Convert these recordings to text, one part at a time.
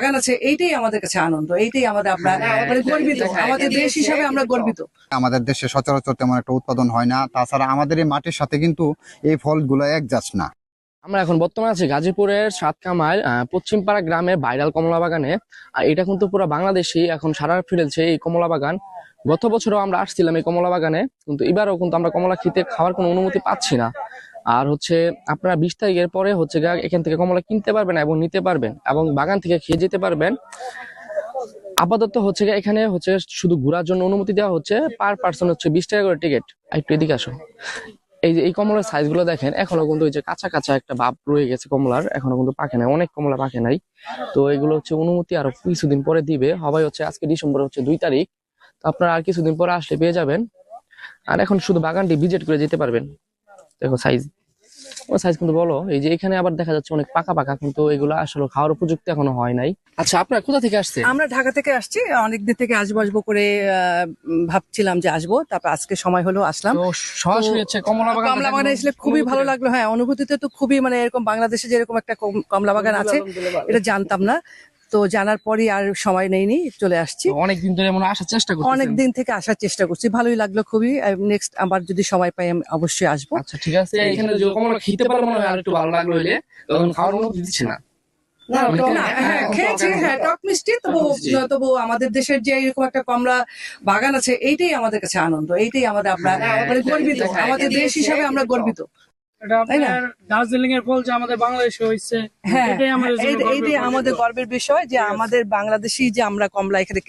বাগান আছে এইটাই আমাদের কাছে আনন্দ এইটাই আমাদের আমরা মানে গর্বিত। আমাদের দেশ হিসাবে আমরা গর্বিত। আমাদের দেশে সচরাচর তেমন একটা উৎপাদন হয় না তাছাড়া আমাদের এই মাটির সাথে কিন্তু এই ফলগুলো এক একজাস্ট না। আমরা এখন বর্তমানে আছি গাজীপুরের সাতকামাইল আহ, পশ্চিমপাড়া গ্রামে ভাইরাল কমলা বাগানে। আর এটা কিন্তু পুরো বাংলাদেশি এখন সারা ফিরেছে এই কমলা বাগান। গত বছরও আমরা আসছিলাম এই কমলা বাগানে কিন্তু এবারও কিন্তু আমরা কমলা খেতে খাওয়ার কোনো অনুমতি পাচ্ছি না। আর হচ্ছে আপনারা বিশ তারিখের পরে হচ্ছে এখান থেকে কমলা কিনতে পারবেন এবং নিতে পারবেন এবং বাগান থেকে খেয়ে যেতে পারবেন। আপাতত হচ্ছে এখানে হচ্ছে শুধু ঘোরার জন্য অনুমতি দেওয়া হচ্ছে। পার পার্সন হচ্ছে বিশ টাকা করে টিকিট। একটু এদিকে আসো। এই যে, এই কমলার সাইজগুলো দেখেন, এখনও কিন্তু ওই যে কাঁচা কাঁচা একটা ভাব রয়ে গেছে কমলার। এখনও কিন্তু পাকে নাই, অনেক কমলা পাকে নাই। তো এগুলো হচ্ছে অনুমতি আরও কিছুদিন পরে দিবে। হবাই হচ্ছে আজকে ডিসেম্বর হচ্ছে দুই তারিখ। তো আপনারা আর কিছুদিন পরে আসলে পেয়ে যাবেন। আর এখন শুধু বাগানটি ভিজিট করে যেতে পারবেন। দেখো সাইজ ও সাইজ কিন্তু বলো এই যে এখানে আবার দেখা যাচ্ছে অনেক পাকা পাকা কিন্তু এগুলো আসলে খাওয়ার উপযুক্ত এখনও হয় নাই। আচ্ছা আপনারা কোথা থেকে আসছে আমরা ঢাকা থেকে আসছি অনেকদিন থেকে আসব আসব করে আহ, ভাবছিলাম যে আসব তারপর আজকে সময় হলো আসলাম। সরাসরি হচ্ছে কমলা বাগান কমলা বাগানে এসে খুবই ভালো লাগল হ্যাঁ অনুভূতিতে তো খুবই মানে এরকম বাংলাদেশে যেরকম একটা কম- কমলা বাগান আছে এটা জানতাম না। তো জানার পরই আর সময় নেইনি চলে আসছি। অনেকদিন ধরে মনে আসার চেষ্টা করছি অনেক দিন থেকে আসার চেষ্টা করছি ভালোই লাগল খুবই। নেক্সট আবার যদি সময় পাই আমি অবশ্যই আসব। আচ্ছা ঠিক আছে। এখানে যে কমলা খেতে পারব মনে হয় আর একটু ভালো লাগল হইলে তখন খাওয়ার অনুমতি দিচ্ছে না। না, মানে না, হ্যাঁ, হ্যাঁ, খেয়েছি হ্যাঁ টক মিষ্টি। তবু আমাদের দেশের যে এরকম একটা কমলা বাগান আছে এইটাই আমাদের কাছে আনন্দ এইটাই আমাদের আমরা মানে গর্বিত। আমাদের দেশ হিসাবে আমরা গর্বিত। এটা আপনার দার্জিলিং এর ফল যে আমাদের বাংলাদেশে হয়েছে হ্যাঁ এটাই আমাদের গর্বের এইটাই আমাদের গর্বের বিষয় যে আমাদের বাংলাদেশি যে আমরা কমলা এখানে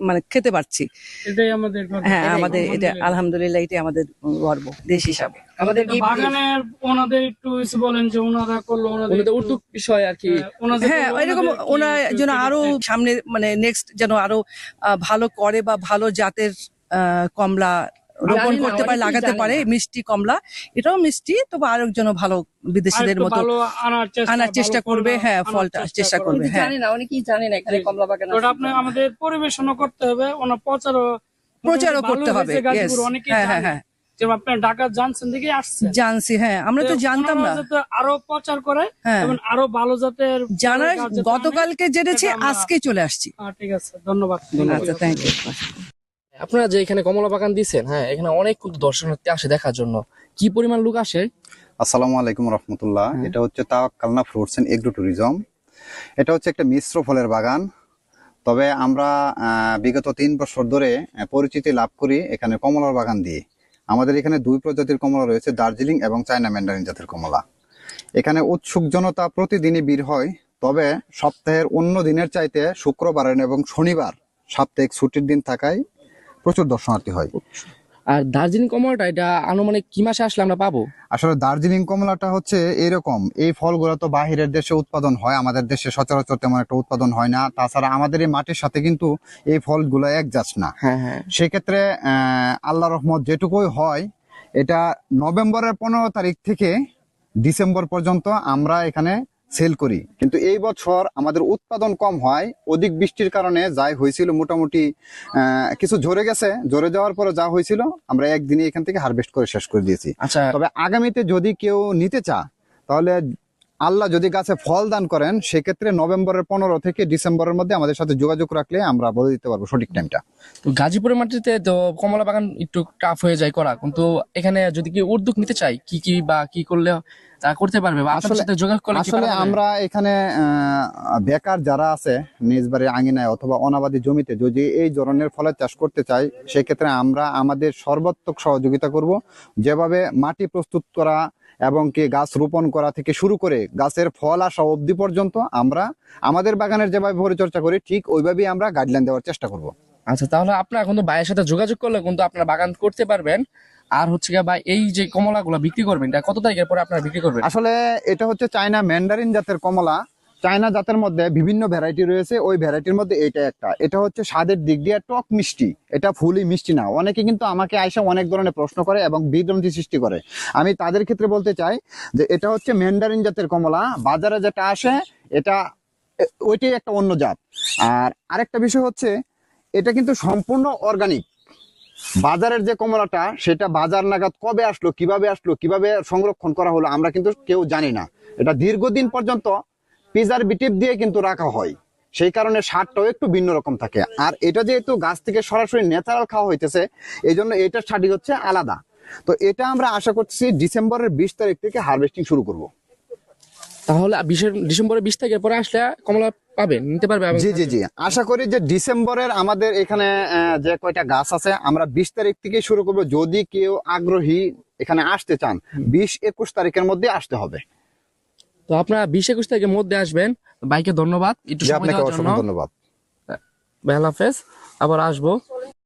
মানে খেতে পারছি। এটাই আমাদের হ্যাঁ আমাদের এটা আলহামদুলিল্লাহ। এটাই আমাদের গর্ব দেশ হিসাবে। আমাদের বাগানের ওনাদের একটু বলেন যে ওনারা করল ওনাদের বিষয় আর কি। হ্যাঁ, হ্যাঁ এরকম ওনার যেন আরও হ্যাঁ, সামনে মানে নেক্সট যেন আরও আহ, ভালো করে বা ভালো জাতের আহ, কমলা রোপণ করতে পারে লাগাতে পারে মিষ্টি কমলা এটাও মিষ্টি তবে আরেক যেন ভালো বিদেশিদের মতো আনার চেষ্টা ভালো করবে হ্যাঁ ফলটা চেষ্টা করবে। হ্যাঁ। জানি না অনেকেই জানি না এখানে কমলা বাগান ওটা আপনার আমাদের পরিবেশনও করতে হবে ওনার প্রচারও প্রচারও করতে হবে হ্যাঁ হ্যাঁ হ্যাঁ। আপনার ঢাকা জানছেন দিকে আসছে। জানছি হ্যাঁ আমরা তো জানতাম না। আরও প্রচার করে হ্যাঁ। এবং আরও ভালো জাতের জানার। গতকালকে জেনেছি আজকে চলে আসছি। হ্যাঁ, ঠিক আছে ধন্যবাদ। আচ্ছা থ্যাংক ইউ আপনারা যে এখানে কমলা বাগান দিচ্ছেন হ্যাঁ এখানে অনেক কিন্তু দর্শনার্থী আসে দেখার জন্য। কি পরিমাণ লোক আসে? আসসালামু আলাইকুম রহমতুল্লাহ। হ্যাঁ। এটা হচ্ছে Tawakkalna fruits and agro tourism. এটা হচ্ছে একটা মিশ্র ফলের বাগান। তবে আমরা বিগত তিন বছর ধরে পরিচিতি লাভ করি এখানে কমলার বাগান দিয়ে। আমাদের এখানে দুই প্রজাতির কমলা রয়েছে দার্জিলিং এবং চায়না ম্যান্ডারিন জাতের কমলা। এখানে উৎসুক জনতা প্রতিদিনই ভিড় হয় তবে সপ্তাহের অন্য দিনের চাইতে শুক্রবার এবং শনিবার সাপ্তাহিক ছুটির দিন থাকায় প্রচুর দর্শনার্থী হয়। আর দার্জিলিং কমলাটা এটা আনুমানিক কি মাসে আসলে আমরা পাবো? আসলে দার্জিলিং কমলাটা হচ্ছে এরকম এই ফলগুলো তো বাহিরের দেশে উৎপাদন হয় আমাদের দেশে সচরাচর তেমন একটা উৎপাদন হয় না। তাছাড়া আমাদের এই মাটির সাথে কিন্তু এই ফলগুলো এক একজাস্ট না। হ্যাঁ হ্যাঁ। সেক্ষেত্রে আল্লাহ রহমত যেটুকুই হয় এটা নভেম্বরের পনেরো তারিখ থেকে ডিসেম্বর পর্যন্ত আমরা এখানে সেল করি। কিন্তু এই বছর আমাদের উৎপাদন কম হয় অধিক বৃষ্টির কারণে যাই হয়েছিল মোটামুটি আহ, কিছু ঝরে গেছে। ঝরে যাওয়ার পরে যা হয়েছিল আমরা একদিনে এখান থেকে হারভেস্ট করে শেষ করে দিয়েছি। আচ্ছা। তবে আগামীতে যদি কেউ নিতে চা তাহলে আল্লাহ যদি গাছে ফল দান করেন সেক্ষেত্রে নভেম্বরের পনেরো থেকে ডিসেম্বরের মধ্যে আমাদের সাথে যোগাযোগ রাখলে আমরা বলে দিতে পারব সঠিক টাইমটা তো গাজীপুরের মাটিতে তো কমলা বাগান একটু টাফ হয়ে যায় করা কিন্তু এখানে যদি কি উদ্যোগ নিতে চাই কি কি বা কি করলে তা করতে পারবে আসলে- যোগাযোগ আসলে আমরা এখানে বেকার যারা আছে নিজ বাড়ির আঙিনায় অথবা অনাবাদী জমিতে যদি এই ধরনের ফলের চাষ করতে চাই সেক্ষেত্রে আমরা আমাদের সর্বাত্মক সহযোগিতা করব। যেভাবে মাটি প্রস্তুত করা এবং কি গাছ রোপণ করা থেকে শুরু করে গাছের ফল আসা অবধি পর্যন্ত আমরা আমাদের বাগানের যেভাবে পরিচর্যা করি ঠিক ওইভাবেই আমরা গাইডলাইন দেওয়ার চেষ্টা করব। আচ্ছা তাহলে আপনারা কিন্তু ভাইয়ের সাথে যোগাযোগ করলে কিন্তু আপনারা বাগান করতে পারবেন। আর হচ্ছে গিয়ে ভাই এই যে কমলাগুলো বিক্রি করবেন এটা কত তারিখের পরে আপনারা বিক্রি করবেন? আসলে এটা হচ্ছে চায়না ম্যান্ডারিন জাতের কমলা। চায়না জাতের মধ্যে বিভিন্ন ভ্যারাইটি রয়েছে, ওই ভ্যারাইটির মধ্যে এটা একটা। এটা হচ্ছে স্বাদের দিক দিয়ে টক মিষ্টি। এটা ফুলই মিষ্টি না। অনেকে কিন্তু আমাকে আইসা অনেক ধরনের প্রশ্ন করে এবং বিভ্রান্তি সৃষ্টি করে। আমি তাদের ক্ষেত্রে বলতে চাই যে এটা হচ্ছে ম্যান্ডারিন জাতের কমলা। বাজারে যেটা আসে, এটা ওইটাই একটা অন্য জাত। আর আরেকটা বিষয় হচ্ছে, এটা কিন্তু সম্পূর্ণ অর্গানিক বাজারের যে কমলাটা, সেটা বাজার নাগাদ কবে আসলো, কীভাবে আসলো, কীভাবে সংরক্ষণ করা হলো, আমরা কিন্তু কেউ জানি না। এটা দীর্ঘদিন পর্যন্ত প্রিজারভেটিভ দিয়ে কিন্তু রাখা হয়। সেই কারণে স্বাদটাও একটু ভিন্ন রকম থাকে। আর এটা যেহেতু গাছ থেকে সরাসরি ন্যাচারাল খাওয়া হইতেছে এই জন্য এটার স্বাদই হচ্ছে আলাদা। তো এটা আমরা আশা করছি ডিসেম্বরের বিশ তারিখ থেকে হারভেস্টিং শুরু করব। তাহলে ডিসেম্বরের বিশ তারিখের পরে আসলে কমলা পাবেন নিতে পারবে জি জি জি। আশা করি যে ডিসেম্বরের আমাদের এখানে যে কয়টা গাছ আছে আমরা বিশ তারিখ থেকে শুরু করব। যদি কেউ আগ্রহী এখানে আসতে চান বিশ একুশ তারিখের মধ্যে আসতে হবে। তো আপনারা বিশ একুশ তারিখের মধ্যে আসবেন। বাইকে ধন্যবাদ। একটু সময় দেওয়ার জন্য। ধন্যবাদ। ভাই আল্লাহ হাফেজ। আবার আসব।